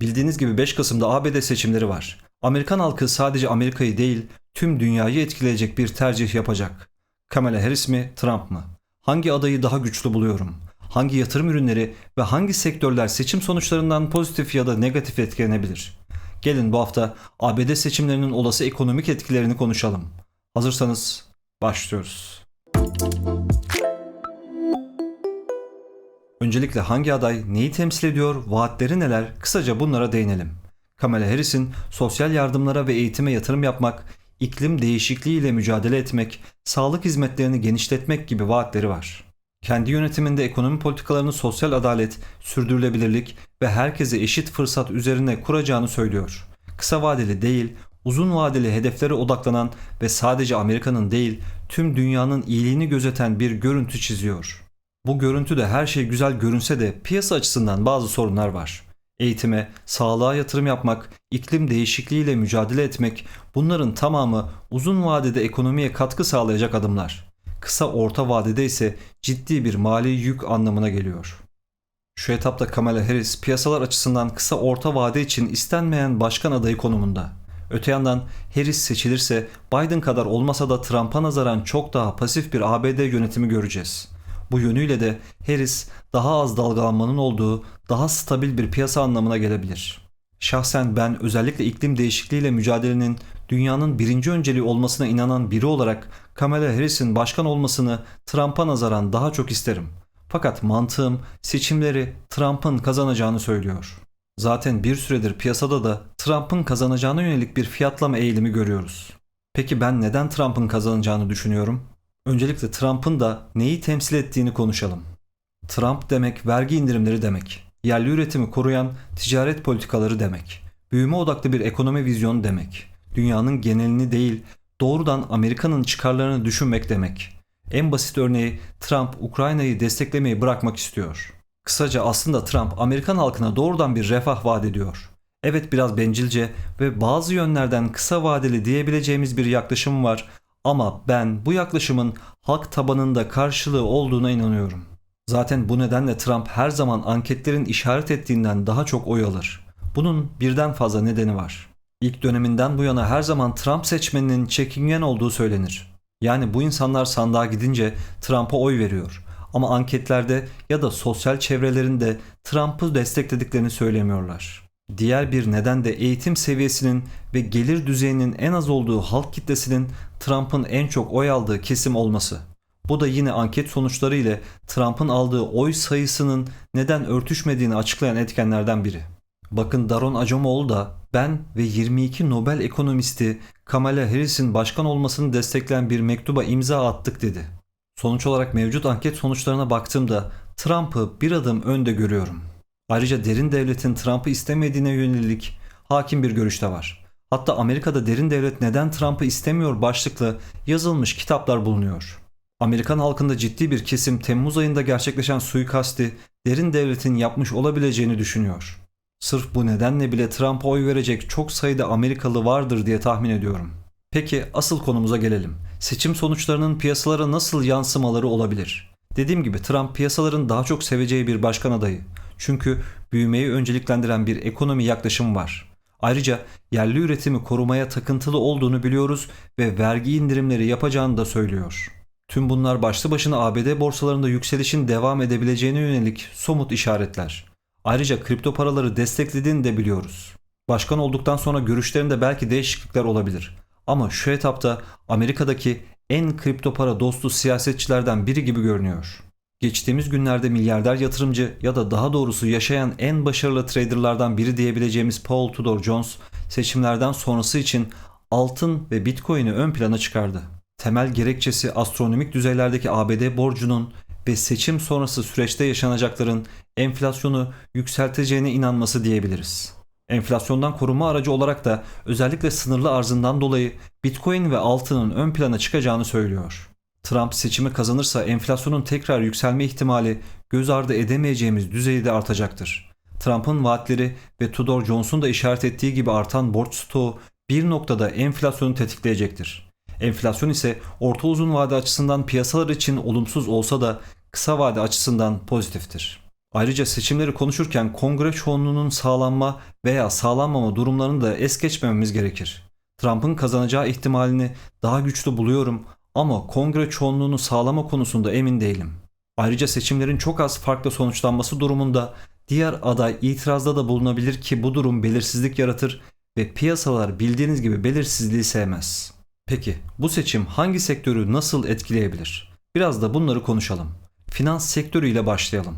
Bildiğiniz gibi 5 Kasım'da ABD seçimleri var. Amerikan halkı sadece Amerika'yı değil, tüm dünyayı etkileyecek bir tercih yapacak. Kamala Harris mi, Trump mı? Hangi adayı daha güçlü buluyorum? Hangi yatırım ürünleri ve hangi sektörler seçim sonuçlarından pozitif ya da negatif etkilenebilir? Gelin bu hafta ABD seçimlerinin olası ekonomik etkilerini konuşalım. Hazırsanız başlıyoruz. Öncelikle hangi aday neyi temsil ediyor, vaatleri neler kısaca bunlara değinelim. Kamala Harris'in sosyal yardımlara ve eğitime yatırım yapmak, iklim değişikliğiyle mücadele etmek, sağlık hizmetlerini genişletmek gibi vaatleri var. Kendi yönetiminde ekonomi politikalarını sosyal adalet, sürdürülebilirlik ve herkese eşit fırsat üzerine kuracağını söylüyor. Kısa vadeli değil, uzun vadeli hedeflere odaklanan ve sadece Amerika'nın değil, tüm dünyanın iyiliğini gözeten bir görüntü çiziyor. Bu görüntüde her şey güzel görünse de piyasa açısından bazı sorunlar var. Eğitime, sağlığa yatırım yapmak, iklim değişikliğiyle mücadele etmek bunların tamamı uzun vadede ekonomiye katkı sağlayacak adımlar. Kısa orta vadede ise ciddi bir mali yük anlamına geliyor. Şu etapta Kamala Harris piyasalar açısından kısa orta vade için istenmeyen başkan adayı konumunda. Öte yandan Harris seçilirse Biden kadar olmasa da Trump'a nazaran çok daha pasif bir ABD yönetimi göreceğiz. Bu yönüyle de Harris daha az dalgalanmanın olduğu daha stabil bir piyasa anlamına gelebilir. Şahsen ben özellikle iklim değişikliğiyle mücadelenin dünyanın birinci önceliği olmasına inanan biri olarak Kamala Harris'in başkan olmasını Trump'a nazaran daha çok isterim. Fakat mantığım seçimleri Trump'ın kazanacağını söylüyor. Zaten bir süredir piyasada da Trump'ın kazanacağına yönelik bir fiyatlama eğilimi görüyoruz. Peki ben neden Trump'ın kazanacağını düşünüyorum? Öncelikle Trump'ın da neyi temsil ettiğini konuşalım. Trump demek vergi indirimleri demek. Yerli üretimi koruyan ticaret politikaları demek. Büyüme odaklı bir ekonomi vizyonu demek. Dünyanın genelini değil, doğrudan Amerika'nın çıkarlarını düşünmek demek. En basit örneği Trump Ukrayna'yı desteklemeyi bırakmak istiyor. Kısaca aslında Trump Amerikan halkına doğrudan bir refah vaat ediyor. Evet biraz bencilce ve bazı yönlerden kısa vadeli diyebileceğimiz bir yaklaşım var ama ben bu yaklaşımın halk tabanında karşılığı olduğuna inanıyorum. Zaten bu nedenle Trump her zaman anketlerin işaret ettiğinden daha çok oy alır. Bunun birden fazla nedeni var. İlk döneminden bu yana her zaman Trump seçmeninin çekingen olduğu söylenir. Yani bu insanlar sandığa gidince Trump'a oy veriyor. Ama anketlerde ya da sosyal çevrelerinde Trump'ı desteklediklerini söylemiyorlar. Diğer bir neden de eğitim seviyesinin ve gelir düzeyinin en az olduğu halk kitlesinin Trump'ın en çok oy aldığı kesim olması. Bu da yine anket sonuçları ile Trump'ın aldığı oy sayısının neden örtüşmediğini açıklayan etkenlerden biri. Bakın Daron Acemoğlu da ben ve 22 Nobel ekonomisti Kamala Harris'in başkan olmasını destekleyen bir mektuba imza attık dedi. Sonuç olarak mevcut anket sonuçlarına baktığımda Trump'ı bir adım önde görüyorum. Ayrıca derin devletin Trump'ı istemediğine yönelik hakim bir görüş de var. Hatta Amerika'da derin devlet neden Trump'ı istemiyor başlıklı yazılmış kitaplar bulunuyor. Amerikan halkında ciddi bir kesim Temmuz ayında gerçekleşen suikasti derin devletin yapmış olabileceğini düşünüyor. Sırf bu nedenle bile Trump'a oy verecek çok sayıda Amerikalı vardır diye tahmin ediyorum. Peki asıl konumuza gelelim. Seçim sonuçlarının piyasalara nasıl yansımaları olabilir? Dediğim gibi Trump piyasaların daha çok seveceği bir başkan adayı. Çünkü büyümeyi önceliklendiren bir ekonomi yaklaşımı var. Ayrıca yerli üretimi korumaya takıntılı olduğunu biliyoruz ve vergi indirimleri yapacağını da söylüyor. Tüm bunlar başlı başına ABD borsalarında yükselişin devam edebileceğine yönelik somut işaretler. Ayrıca kripto paraları desteklediğini de biliyoruz. Başkan olduktan sonra görüşlerinde belki değişiklikler olabilir. Ama şu etapta Amerika'daki en kripto para dostu siyasetçilerden biri gibi görünüyor. Geçtiğimiz günlerde milyarder yatırımcı ya da daha doğrusu yaşayan en başarılı traderlardan biri diyebileceğimiz Paul Tudor Jones seçimlerden sonrası için altın ve bitcoin'i ön plana çıkardı. Temel gerekçesi astronomik düzeylerdeki ABD borcunun ve seçim sonrası süreçte yaşanacakların enflasyonu yükselteceğine inanması diyebiliriz. Enflasyondan koruma aracı olarak da özellikle sınırlı arzından dolayı Bitcoin ve altının ön plana çıkacağını söylüyor. Trump seçimi kazanırsa enflasyonun tekrar yükselme ihtimali göz ardı edemeyeceğimiz düzeyde artacaktır. Trump'ın vaatleri ve Tudor Jones'un da işaret ettiği gibi artan borç stoğu bir noktada enflasyonu tetikleyecektir. Enflasyon ise orta uzun vade açısından piyasalar için olumsuz olsa da kısa vade açısından pozitiftir. Ayrıca seçimleri konuşurken kongre çoğunluğunun sağlanma veya sağlanmama durumlarını da es geçmememiz gerekir. Trump'ın kazanacağı ihtimalini daha güçlü buluyorum ama kongre çoğunluğunu sağlama konusunda emin değilim. Ayrıca seçimlerin çok az farklı sonuçlanması durumunda diğer aday itirazda da bulunabilir ki bu durum belirsizlik yaratır ve piyasalar bildiğiniz gibi belirsizliği sevmez. Peki bu seçim hangi sektörü nasıl etkileyebilir? Biraz da bunları konuşalım. Finans sektörüyle başlayalım.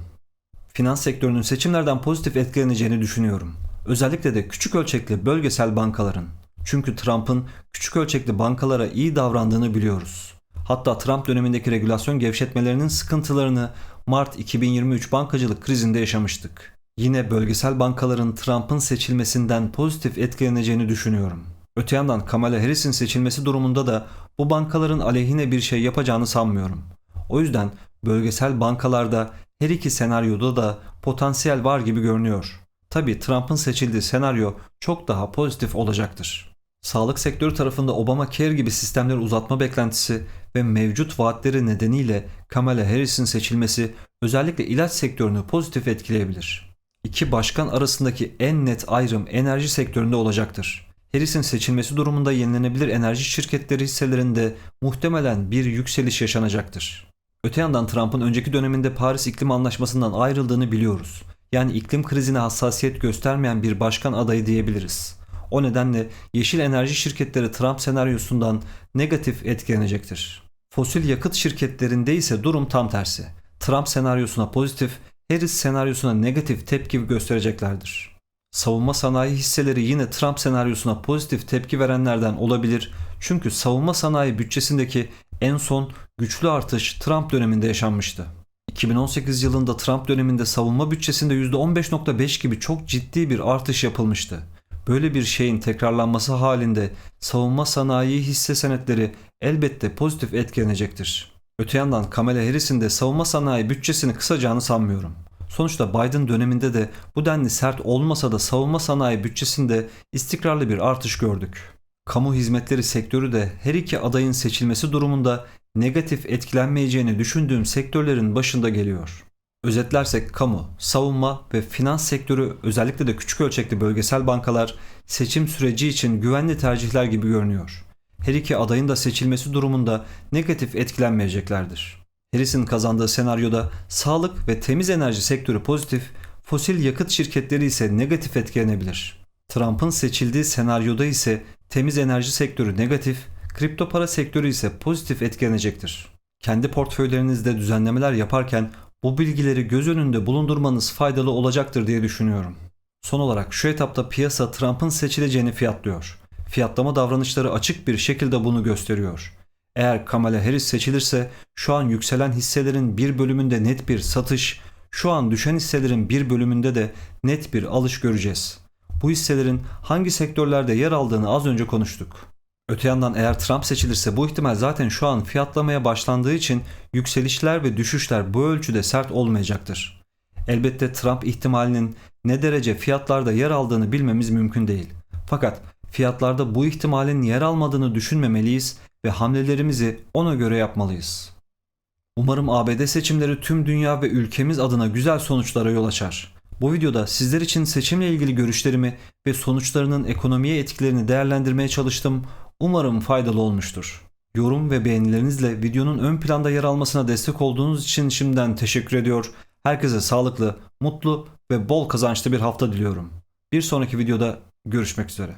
Finans sektörünün seçimlerden pozitif etkileneceğini düşünüyorum. Özellikle de küçük ölçekli bölgesel bankaların. Çünkü Trump'ın küçük ölçekli bankalara iyi davrandığını biliyoruz. Hatta Trump dönemindeki regülasyon gevşetmelerinin sıkıntılarını Mart 2023 bankacılık krizinde yaşamıştık. Yine bölgesel bankaların Trump'ın seçilmesinden pozitif etkileneceğini düşünüyorum. Öte yandan Kamala Harris'in seçilmesi durumunda da bu bankaların aleyhine bir şey yapacağını sanmıyorum. O yüzden bölgesel bankalarda her iki senaryoda da potansiyel var gibi görünüyor. Tabi Trump'ın seçildiği senaryo çok daha pozitif olacaktır. Sağlık sektörü tarafında Obamacare gibi sistemleri uzatma beklentisi ve mevcut vaatleri nedeniyle Kamala Harris'in seçilmesi özellikle ilaç sektörünü pozitif etkileyebilir. İki başkan arasındaki en net ayrım enerji sektöründe olacaktır. Harris'in seçilmesi durumunda yenilenebilir enerji şirketleri hisselerinde muhtemelen bir yükseliş yaşanacaktır. Öte yandan Trump'ın önceki döneminde Paris İklim Anlaşması'ndan ayrıldığını biliyoruz. Yani iklim krizine hassasiyet göstermeyen bir başkan adayı diyebiliriz. O nedenle yeşil enerji şirketleri Trump senaryosundan negatif etkilenecektir. Fosil yakıt şirketlerinde ise durum tam tersi. Trump senaryosuna pozitif, Harris senaryosuna negatif tepki göstereceklerdir. Savunma sanayi hisseleri yine Trump senaryosuna pozitif tepki verenlerden olabilir. Çünkü savunma sanayi bütçesindeki en son güçlü artış Trump döneminde yaşanmıştı. 2018 yılında Trump döneminde savunma bütçesinde %15.5 gibi çok ciddi bir artış yapılmıştı. Böyle bir şeyin tekrarlanması halinde savunma sanayi hisse senetleri elbette pozitif etkilenecektir. Öte yandan Kamala Harris'in de savunma sanayi bütçesini kısacağını sanmıyorum. Sonuçta Biden döneminde de bu denli sert olmasa da savunma sanayi bütçesinde istikrarlı bir artış gördük. Kamu hizmetleri sektörü de her iki adayın seçilmesi durumunda negatif etkilenmeyeceğini düşündüğüm sektörlerin başında geliyor. Özetlersek kamu, savunma ve finans sektörü özellikle de küçük ölçekli bölgesel bankalar seçim süreci için güvenli tercihler gibi görünüyor. Her iki adayın da seçilmesi durumunda negatif etkilenmeyeceklerdir. Harris'in kazandığı senaryoda sağlık ve temiz enerji sektörü pozitif, fosil yakıt şirketleri ise negatif etkilenebilir. Trump'ın seçildiği senaryoda ise temiz enerji sektörü negatif, kripto para sektörü ise pozitif etkilenecektir. Kendi portföylerinizde düzenlemeler yaparken bu bilgileri göz önünde bulundurmanız faydalı olacaktır diye düşünüyorum. Son olarak şu etapta piyasa Trump'ın seçileceğini fiyatlıyor. Fiyatlama davranışları açık bir şekilde bunu gösteriyor. Eğer Kamala Harris seçilirse şu an yükselen hisselerin bir bölümünde net bir satış, şu an düşen hisselerin bir bölümünde de net bir alış göreceğiz. Bu hisselerin hangi sektörlerde yer aldığını az önce konuştuk. Öte yandan eğer Trump seçilirse bu ihtimal zaten şu an fiyatlamaya başlandığı için yükselişler ve düşüşler bu ölçüde sert olmayacaktır. Elbette Trump ihtimalinin ne derece fiyatlarda yer aldığını bilmemiz mümkün değil. Fakat fiyatlarda bu ihtimalin yer almadığını düşünmemeliyiz ve hamlelerimizi ona göre yapmalıyız. Umarım ABD seçimleri tüm dünya ve ülkemiz adına güzel sonuçlara yol açar. Bu videoda sizler için seçimle ilgili görüşlerimi ve sonuçlarının ekonomiye etkilerini değerlendirmeye çalıştım. Umarım faydalı olmuştur. Yorum ve beğenilerinizle videonun ön planda yer almasına destek olduğunuz için şimdiden teşekkür ediyor. Herkese sağlıklı, mutlu ve bol kazançlı bir hafta diliyorum. Bir sonraki videoda görüşmek üzere.